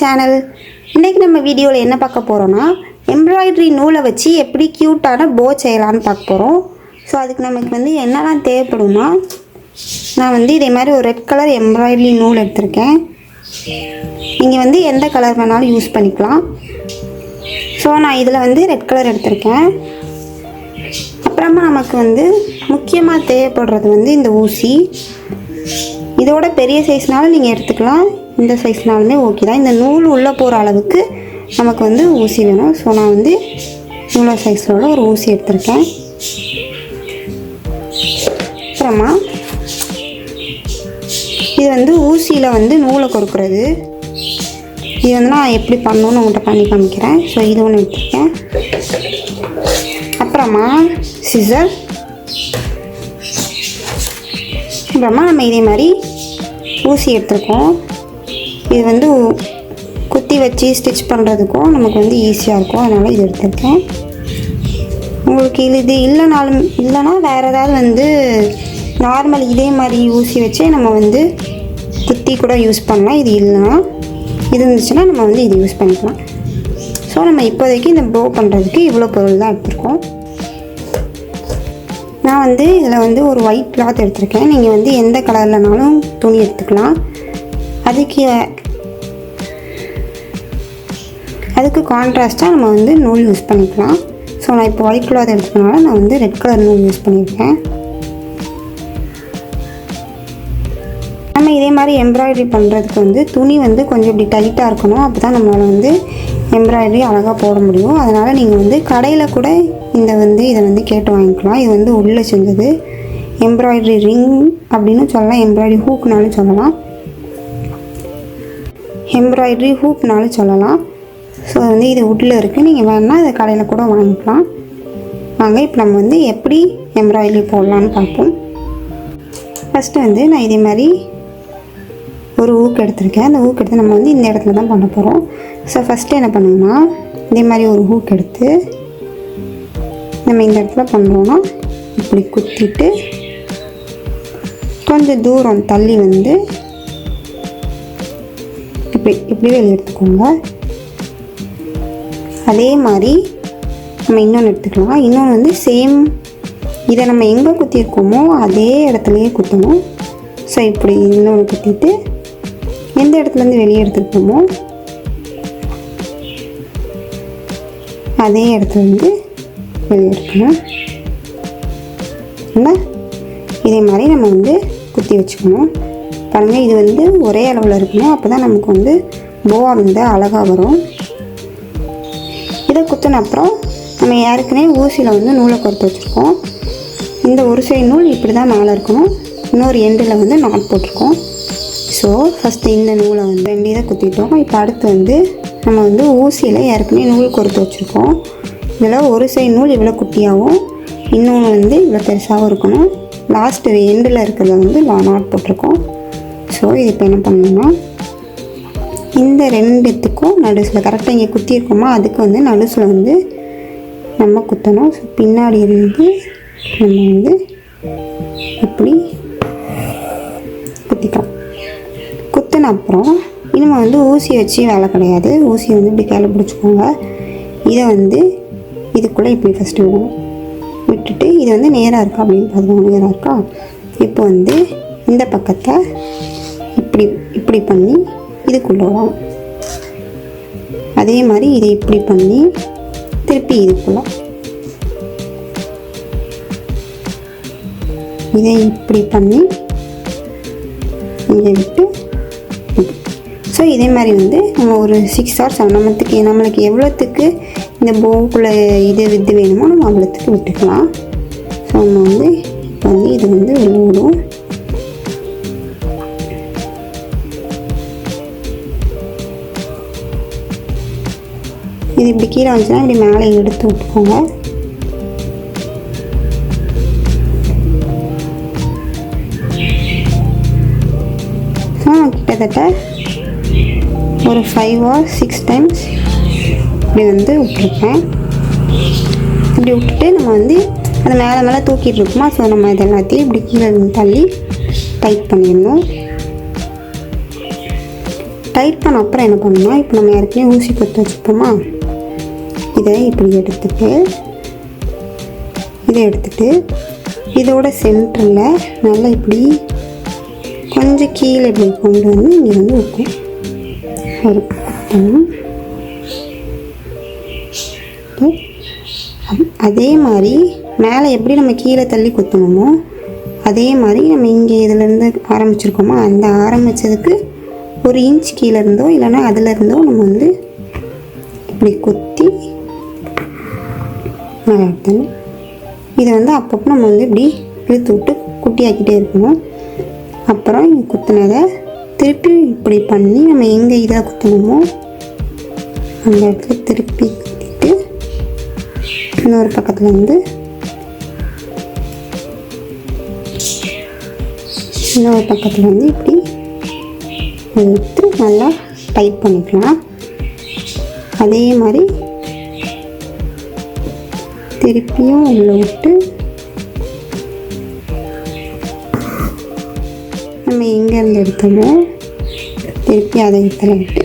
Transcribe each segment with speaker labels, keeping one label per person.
Speaker 1: Channel இன்றைக்கி நம்ம வீடியோவில் என்ன பார்க்க போகிறோன்னா எம்ப்ராய்டரி நூலை வச்சு எப்படி க்யூட்டான போ செய்யலான்னு பார்க்க போகிறோம் ஸோ அதுக்கு நமக்கு வந்து என்னெல்லாம் தேவைப்படும்னா நான் வந்து இதே மாதிரி ஒரு ரெட் கலர் எம்ப்ராய்டரி நூல் எடுத்திருக்கேன். நீங்கள் வந்து எந்த கலர் வேணாலும் யூஸ் பண்ணிக்கலாம். ஸோ நான் இதில் வந்து ரெட் கலர் எடுத்திருக்கேன். அப்புறமா நமக்கு வந்து முக்கியமாக தேவைப்படுறது வந்து இந்த ஊசி. இதோட பெரிய சைஸ்னாலும் நீங்கள் எடுத்துக்கலாம். இந்த சைஸ்னாலுமே ஓகே தான். இந்த நூல் உள்ளே போகிற அளவுக்கு நமக்கு வந்து ஊசி வேணும். ஸோ நான் வந்து இவ்வளோ சைஸோட ஒரு ஊசி எடுத்திருக்கேன். அப்புறமா இது வந்து ஊசியில் வந்து நூலை கொடுக்குறது. இது வந்து நான் எப்படி பண்ணணும்னு உங்கள்கிட்ட பண்ணி காமிக்கிறேன். ஸோ இது ஒன்று எடுத்துருக்கேன். அப்புறமா சிசர் அப்புறமா நம்ம இதே மாதிரி ஊசி எடுத்துருக்கோம். இது வந்து குத்தி வச்சு ஸ்டிச் பண்ணுறதுக்கும் நமக்கு வந்து ஈஸியாக இருக்கும். அதனால் இது எடுத்திருக்கேன். உங்களுக்கு இது இது இல்லைனாலும் இல்லைன்னா வேறு ஏதாவது வந்து நார்மல் இதே மாதிரி ஊசி வச்சே நம்ம வந்து குத்தி கூட யூஸ் பண்ணலாம். இது இல்லைன்னா இது இருந்துச்சுன்னா நம்ம வந்து இது யூஸ் பண்ணிக்கலாம். ஸோ நம்ம இப்போதைக்கு இந்த ப்ரோ பண்ணுறதுக்கு இவ்வளோ பொருள் தான் எடுத்துருக்கோம். நான் வந்து இதில் வந்து ஒரு ஒயிட் கிளாத் எடுத்திருக்கேன். நீங்கள் வந்து எந்த கலர்லனாலும் துணி எடுத்துக்கலாம். அதுக்கு அதுக்கு கான்ட்ராஸ்ட்டாக நம்ம வந்து நூல் யூஸ் பண்ணிக்கலாம். ஸோ நான் இப்போ ஒயிட் கிளாத் எடுத்துக்கனால நான் வந்து ரெட் கலர் நூல் யூஸ் பண்ணியிருக்கேன். நம்ம இதே மாதிரி எம்ப்ராய்டரி பண்ணுறதுக்கு வந்து துணி வந்து கொஞ்சம் இப்படி டைட்டாக இருக்கணும். அப்போ தான் நம்மளால் வந்து எம்ப்ராய்டரி அழகாக போட முடியும். அதனால் நீங்கள் வந்து கடையில் கூட இந்த வந்து இதை வந்து கேட்டு வாங்கிக்கலாம். இது வந்து உள்ளே செஞ்சது. எம்ப்ராய்டரி ரிங் அப்படின்னு சொல்லலாம். எம்ப்ராய்டரி ஹூக்னாலும் சொல்லலாம். எம்ப்ராய்டரி ஹூப்னாலும் சொல்லலாம். ஸோ வந்து இது உட்டில் இருக்குது நீங்கள் வேணால் இதை கடையில் கூட வாங்கிக்கலாம். வாங்க இப்போ நம்ம வந்து எப்படி எம்ப்ராய்டரி போடலான்னு பார்ப்போம். ஃபஸ்ட்டு வந்து நான் இதே மாதிரி ஒரு ஊக்கு எடுத்திருக்கேன். அந்த ஊக்கு எடுத்து நம்ம வந்து இந்த இடத்துல தான் பண்ண போகிறோம் ஸோ ஃபஸ்ட்டு என்ன பண்ணுங்கன்னா இதே மாதிரி ஒரு ஹூக் எடுத்து நம்ம இந்த இடத்துல பண்ணுறோன்னா இப்படி குத்திட்டு கொஞ்சம் தூரம் தள்ளி வந்து இப்படி இப்படி வெளியே எடுத்துக்கோங்க. அதே மாதிரி நம்ம இன்னொன்று எடுத்துக்கலாம். இன்னொன்று வந்து சேம் இதை நம்ம எங்கே குத்திருக்கோமோ அதே இடத்துலையே குத்தணும். ஸோ இப்படி இன்னொன்று குத்திட்டு எந்த இடத்துலேருந்து வெளியே எடுத்துருக்கோமோ அதே இடத்துல வந்து வெளியே எடுக்கணும் என்ன இதே மாதிரி நம்ம வந்து குத்தி வச்சுக்கணும். பாருங்கள் இது வந்து ஒரே அளவில் இருக்கணும். அப்போ தான் நமக்கு வந்து போவா வந்து அழகாக வரும். இதை குத்தின அப்புறம் நம்ம ஏற்கனவே ஊசியில் வந்து நூலை கொடுத்து வச்சுருக்கோம். இந்த ஒரு சைடு நூல் இப்படி தான் மேலே இருக்கணும். இன்னொரு எண்டில் வந்து நாட் போட்டிருக்கோம். ஸோ ஃபஸ்ட்டு இந்த நூலை வந்து ரெண்டு இதை குத்திட்டோம். இப்போ அடுத்து வந்து நம்ம வந்து ஊசியில் ஏற்கனவே நூல் கொடுத்து வச்சுருக்கோம். இதில் ஒரு சைடு நூல் இவ்வளோ குட்டியாகவும் இன்னொன்று வந்து இவ்வளோ பெருசாகவும் இருக்கணும். லாஸ்ட்டு எண்டில் இருக்கிறத வந்து நாட் போட்டிருக்கோம். ஸோ இது இப்போ என்ன பண்ணணும்னா இந்த ரெண்டுத்துக்கும் நடுசில் கரெக்டாக இங்கே குத்திருக்கோமா அதுக்கு வந்து நடுசில் வந்து நம்ம குத்தணும். ஸோ பின்னாடி இருந்து நம்ம வந்து இப்படி குத்திக்கலாம். குத்தின அப்புறம் இனிமே வந்து ஊசி வச்சு வேலை கிடையாது. ஊசி வந்து இப்படி கையில் பிடிச்சிக்கோங்க. இதை வந்து இதுக்குள்ளே இப்படி ஃபஸ்ட்டு விடணும் விட்டுட்டு இது வந்து நேராக இருக்கா அப்படின்னு பார்த்துக்கோங்க நேராக இருக்கா? இப்போ வந்து இந்த பக்கத்தை இப்படி இப்படி பண்ணி இதுக்குள்ளே விடணும் அதே மாதிரி இதை இப்படி பண்ணி திருப்பி இதுக்குள்ள. இதை இப்படி பண்ணி இதை விட்டு ஸோ இதே மாதிரி வந்து நம்ம ஒரு சிக்ஸ் ஹவர்ஸ் நம்மத்துக்கு நம்மளுக்கு எவ்வளோத்துக்கு இந்த போவுக்குள்ளே இது வித்து வேணுமோ நம்ம அவ்வளோத்துக்கு விட்டுக்கலாம். ஸோ நம்ம வந்து இப்போ வந்து இது வந்து வெளில இது இப்படி கீழே வந்துச்சுன்னா இப்படி மேலே எடுத்து விட்டுக்கோங்க. ஸோ கிட்டத்தட்ட ஒரு ஃபைவ் ஆர் சிக்ஸ் டைம்ஸ் இப்படி வந்து விட்டுருப்பேன் இப்படி விட்டுட்டு நம்ம வந்து அது மேலே மேலே தூக்கிட்டு இருக்குமா? ஸோ நம்ம இது எல்லாத்தையும் இப்படி கீழே தள்ளி டைட் பண்ணிடணும். டைட் பண்ண அப்புறம் என்ன பண்ணணும் இப்போ நம்ம ஏற்கனவே ஊசி கொத்து வச்சுப்போமா இதை இப்படி எடுத்துட்டு இதை எடுத்துட்டு இதோட சென்டரில் நல்லா இப்படி கொஞ்சம் கீழே இப்படி கொண்டு வந்து இங்கே வந்து வைக்கும் ஒரு அதே மாதிரி மேலே எப்படி நம்ம கீழே தள்ளி குத்தணுமோ அதே மாதிரி நம்ம இங்கே இதுலேருந்து ஆரம்பிச்சிருக்கோமோ அந்த ஆரம்பித்ததுக்கு ஒரு இன்ச் கீழே இருந்தோ இல்லைன்னா அதிலிருந்தோ நம்ம வந்து இப்படி குத்தி நல்லா இதை வந்து அப்பப்போ நம்ம வந்து இப்படி இழுத்து விட்டு குட்டியாக்கிட்டே இருக்கணும். அப்புறம் இங்கே குத்துனதை திருப்பி இப்படி பண்ணி நம்ம எங்கே இதாக குத்தணுமோ அந்த இடத்துல திருப்பி குத்திட்டு இன்னொரு பக்கத்தில் வந்து இன்னொரு பக்கத்தில் வந்து இப்படி எடுத்து நல்லா டைட் பண்ணிக்கலாம். அதே மாதிரி திருப்பியும் உள்ள விட்டு நம்ம எங்கேருந்து எடுத்தோமோ திருப்பி அதை இடத்துல விட்டு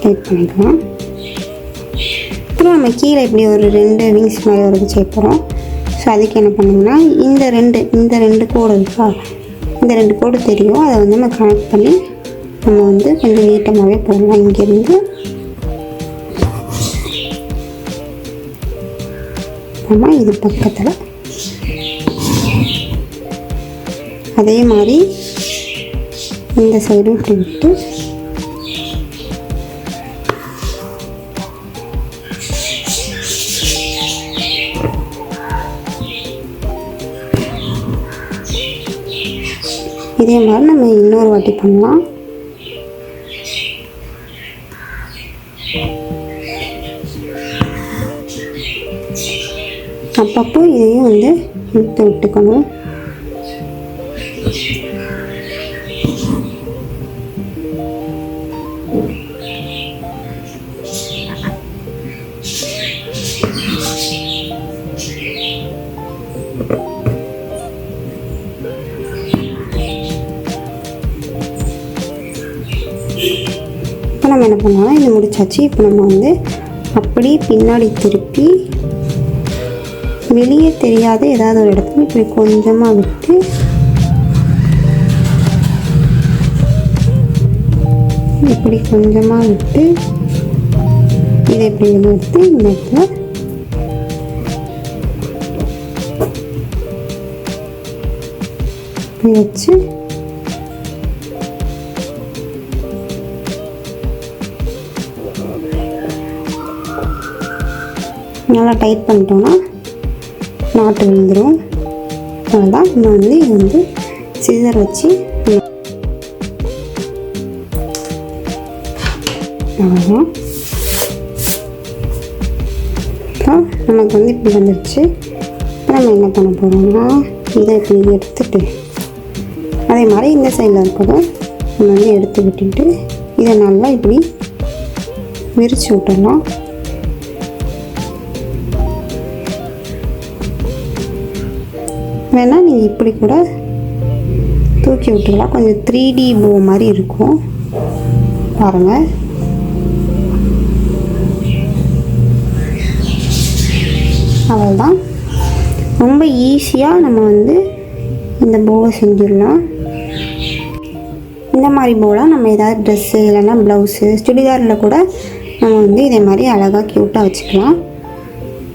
Speaker 1: டைட் பண்ணிக்கலாம். அப்புறம் நம்ம கீழே இப்படி ஒரு ரெண்டு விங்ஸ் மாதிரி வரைக்கும் சேர்க்குறோம் ஸோ அதுக்கு என்ன பண்ணுங்கன்னா இந்த ரெண்டு இந்த ரெண்டு கோடு இருக்கா? இந்த ரெண்டு கோடு தெரியும். அதை வந்து நம்ம கனெக்ட் பண்ணி நம்ம வந்து கொஞ்சம் நீட்டமாகவே போடலாம். இங்கேருந்து நம்ம இது பக்கத்தில் அதே மாதிரி இந்த சைடும் இப்படி விட்டு. இதே மாதிரி நம்ம இன்னொரு வாட்டி பண்ணலாம். அப்பப்போ இதையும் வந்து இழுத்து விட்டுக்கணும். இப்போ நம்ம என்ன பண்ணலாம் இது முடிச்சாச்சு இப்போ நம்ம வந்து அப்படியே பின்னாடி திருப்பி வெளியே தெரியாத ஏதாவது ஒரு இடத்துல இப்படி கொஞ்சமாக விட்டு இப்படி கொஞ்சமாக விட்டு இதை இப்படி எடுத்து இந்த இடத்துல வச்சு நல்லா டைட் பண்ணிட்டோம்னா நாட்டு விழுந்துடும் அதனால் நம்ம வந்து இது வந்து சிசர் வச்சு அவ்வளோதான் நமக்கு வந்து இப்படி வந்துடுச்சு இப்போ நம்ம என்ன பண்ண போகிறோம்னா இதை இப்படி எடுத்துட்டு அதே மாதிரி இந்த சைடில் இருக்கதும் நம்ம வந்து எடுத்து விட்டுட்டு இதை நல்லா இப்படி விரிச்சு விட்டுடலாம் வேணால் நீங்கள் இப்படி கூட தூக்கி விட்டுக்கலாம். கொஞ்சம் த்ரீ டி போ மாதிரி இருக்கும். பாருங்கள் அவ்வளோதான் ரொம்ப ஈஸியாக நம்ம வந்து இந்த போவை செஞ்சிடலாம். இந்த மாதிரி போலாம் நம்ம ஏதாவது ட்ரெஸ்ஸு இல்லைன்னா ப்ளவுஸு சுடிதாரில் கூட நம்ம வந்து இதே மாதிரி அழகாக க்யூட்டாக வச்சுக்கலாம்.